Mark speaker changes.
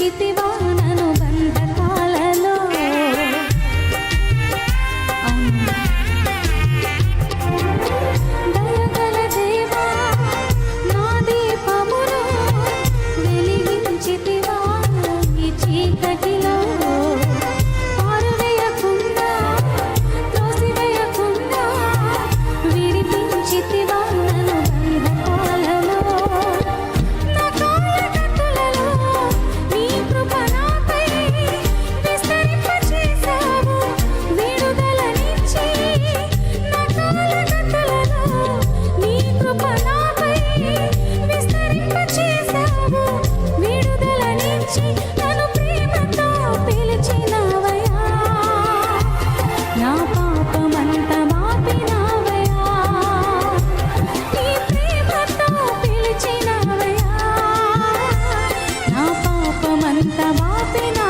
Speaker 1: చితివానను బంధకాలలో. దయగల దేవా నా దీపమును వెలిగించితివా చీకటి happy now.